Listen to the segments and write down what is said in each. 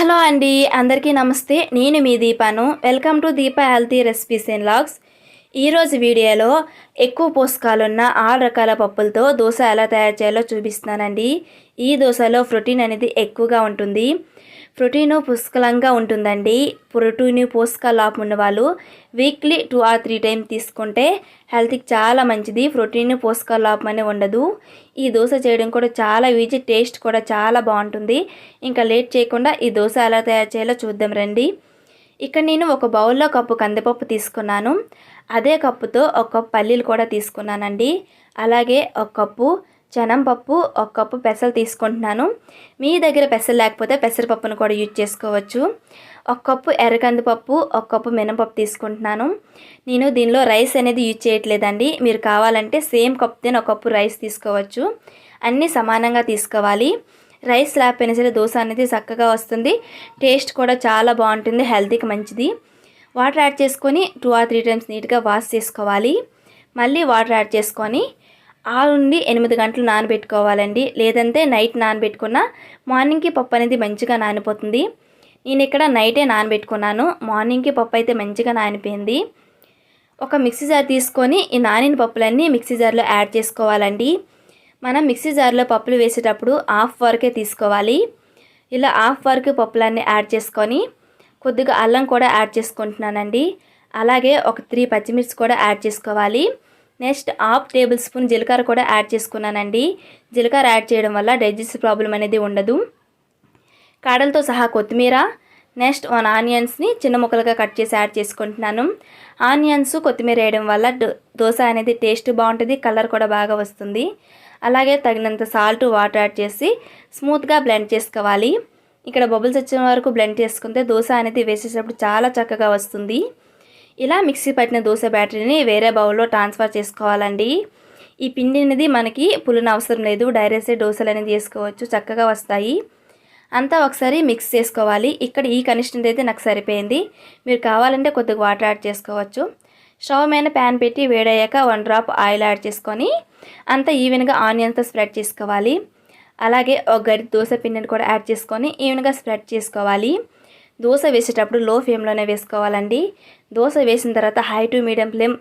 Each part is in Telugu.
హలో అండి అందరికీ నమస్తే. నేను మీ దీపాను. Welcome to Deepa healthy recipes and logs. ఈరోజు వీడియోలో ఎక్కువ పోషకాలున్న ఆరు రకాల పప్పులతో దోశ ఎలా తయారు చేయాలో చూపిస్తున్నానండి. ఈ దోశలో ప్రోటీన్ అనేది ఎక్కువగా ఉంటుంది. ప్రోటీన్ పుష్కలంగా ఉంటుందండి. ప్రోటీన్ పోషకాలు లోపం ఉన్న వాళ్ళు weekly two or three time తీసుకుంటే హెల్త్కి చాలా మంచిది. ప్రోటీన్ పోషకాలు లోపం అనేది ఉండదు. ఈ దోశ చేయడం కూడా చాలా ఈజీ టేస్ట్ కూడా చాలా బాగుంటుంది. ఇంకా లేట్ చేయకుండా ఈ దోశ ఎలా తయారు చేయాలో చూద్దాం రండి. ఇక్కడ నేను ఒక బౌల్లో కప్పు కందిపప్పు తీసుకున్నాను. అదే కప్పుతో ఒక కప్పు పల్లీలు కూడా తీసుకున్నానండి. అలాగే ఒక కప్పు పప్పు ఒక కప్పు పెసలు తీసుకుంటున్నాను. మీ దగ్గర పెసలు లేకపోతే పెసరపప్పును కూడా యూజ్ చేసుకోవచ్చు. ఒక కప్పు ఎర్రకందిపప్పు ఒక కప్పు మినపప్పు తీసుకుంటున్నాను. నేను దీనిలో రైస్ అనేది యూజ్ చేయట్లేదండి. మీరు కావాలంటే సేమ్ కప్తో ఒక కప్పు రైస్ తీసుకోవచ్చు. అన్నీ సమానంగా తీసుకోవాలి. రైస్ లేకపోయినా సరే దోశ అనేది చక్కగా వస్తుంది. టేస్ట్ కూడా చాలా బాగుంటుంది. హెల్తీకి మంచిది. వాటర్ యాడ్ చేసుకొని టూ ఆర్ త్రీ టైమ్స్ నీట్గా వాష్ చేసుకోవాలి. మళ్ళీ వాటర్ యాడ్ చేసుకొని ఆరు నుండి ఎనిమిది గంటలు నానబెట్టుకోవాలండి. లేదంటే నైట్ నానబెట్టుకున్న మార్నింగ్కి పప్పు అనేది మంచిగా నానిపోతుంది. నేను ఇక్కడ నైటే నానబెట్టుకున్నాను. మార్నింగ్కి పప్పు అయితే మంచిగా నానిపోయింది. ఒక మిక్సీ జార్ తీసుకొని ఈ నానిన పప్పులన్నీ మిక్సీ జార్లో యాడ్ చేసుకోవాలండి. మనం మిక్సీ జార్లో పప్పులు వేసేటప్పుడు హాఫ్ వరకే తీసుకోవాలి. ఇలా హాఫ్ వరకు పప్పులన్నీ యాడ్ చేసుకొని కొద్దిగా అల్లం కూడా యాడ్ చేసుకుంటున్నానండి. అలాగే ఒక త్రీ పచ్చిమిర్చి కూడా యాడ్ చేసుకోవాలి. నెక్స్ట్ హాఫ్ టేబుల్ స్పూన్ జీలకర్ర కూడా యాడ్ చేసుకున్నానండి. జీలకర్ర యాడ్ చేయడం వల్ల డైజెస్ట్ ప్రాబ్లం అనేది ఉండదు. కాడలతో సహా కొత్తిమీర నెక్స్ట్ వన్ ఆనియన్స్ని చిన్న ముక్కలుగా కట్ చేసి యాడ్ చేసుకుంటున్నాను. ఆనియన్స్ కొత్తిమీర వేయడం వల్ల దోశ అనేది టేస్ట్ బాగుంటుంది కలర్ కూడా బాగా వస్తుంది. అలాగే తగినంత సాల్ట్ వాటర్ యాడ్ చేసి స్మూత్గా బ్లెండ్ చేసుకోవాలి. ఇక్కడ బబుల్స్ వచ్చిన వరకు బ్లెండ్ చేసుకుంటే దోశ అనేది వేసేటప్పుడు చాలా చక్కగా వస్తుంది. ఇలా మిక్సీ పట్టిన దోశ బ్యాటరీని వేరే బౌల్లో ట్రాన్స్ఫర్ చేసుకోవాలండి. ఈ పిండి అనేది మనకి పులిన అవసరం లేదు డైరెక్ట్ దోశలు అనేది చేసుకోవచ్చు చక్కగా వస్తాయి. అంతా ఒకసారి మిక్స్ చేసుకోవాలి. ఇక్కడ ఈ కనిస్టెంట్ అయితే నాకు సరిపోయింది. మీరు కావాలంటే కొద్దిగా వాటర్ యాడ్ చేసుకోవచ్చు. స్టవ్ మీద ప్యాన్ పెట్టి వేడయ్యాక వన్ డ్రాప్ ఆయిల్ యాడ్ చేసుకొని అంతా ఈవెన్గా ఆనియన్తో స్ప్రెడ్ చేసుకోవాలి. అలాగే ఒక గరి దోశ పిండిని కూడా యాడ్ చేసుకొని ఈవెన్గా స్ప్రెడ్ చేసుకోవాలి. దోశ వేసేటప్పుడు లో ఫ్లేమ్లోనే వేసుకోవాలండి. దోశ వేసిన తర్వాత హై టు మీడియం ఫ్లేమ్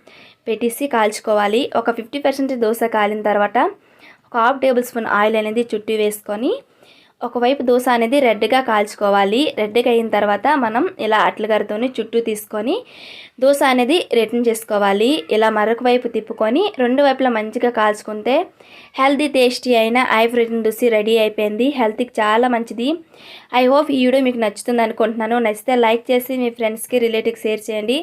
పెట్టేసి కాల్చుకోవాలి. ఒక ఫిఫ్టీ పర్సెంట్ దోశ కాలిన తర్వాత ఒక హాఫ్ టేబుల్ స్పూన్ ఆయిల్ అనేది చుట్టూ వేసుకొని ఒకవైపు దోశ అనేది రెడ్గా కాల్చుకోవాలి. రెడ్గా అయిన తర్వాత మనం ఇలా అట్లగారితో చుట్టూ తీసుకొని దోశ అనేది రిటర్న్ చేసుకోవాలి. ఇలా మరొక వైపు తిప్పుకొని రెండు వైపులా మంచిగా కాల్చుకుంటే హెల్తీ టేస్టీ అయిన ఐ రిటర్న్ దోశ రెడీ అయిపోయింది. హెల్త్కి చాలా మంచిది. ఐ హోప్ ఈ వీడియో మీకు నచ్చుతుంది అనుకుంటున్నాను. నచ్చితే లైక్ చేసి మీ ఫ్రెండ్స్కి రిలేటివ్కి షేర్ చేయండి.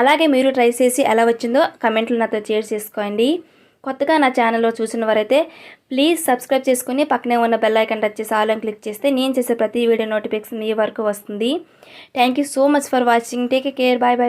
అలాగే మీరు ట్రై చేసి ఎలా వచ్చిందో కమెంట్లు నాతో షేర్ చేసుకోండి. కొత్తగా నా ఛానల్లో చూసిన వారైతే ప్లీజ్ సబ్స్క్రైబ్ చేసుకుని పక్కనే ఉన్న బెల్ ఐకన్ టచ్ చేసి ఆల్ క్లిక్ చేస్తే నేను చేసే ప్రతి వీడియో నోటిఫికేషన్ మీ వరకు వస్తుంది. Thank so much for watching take care bye bye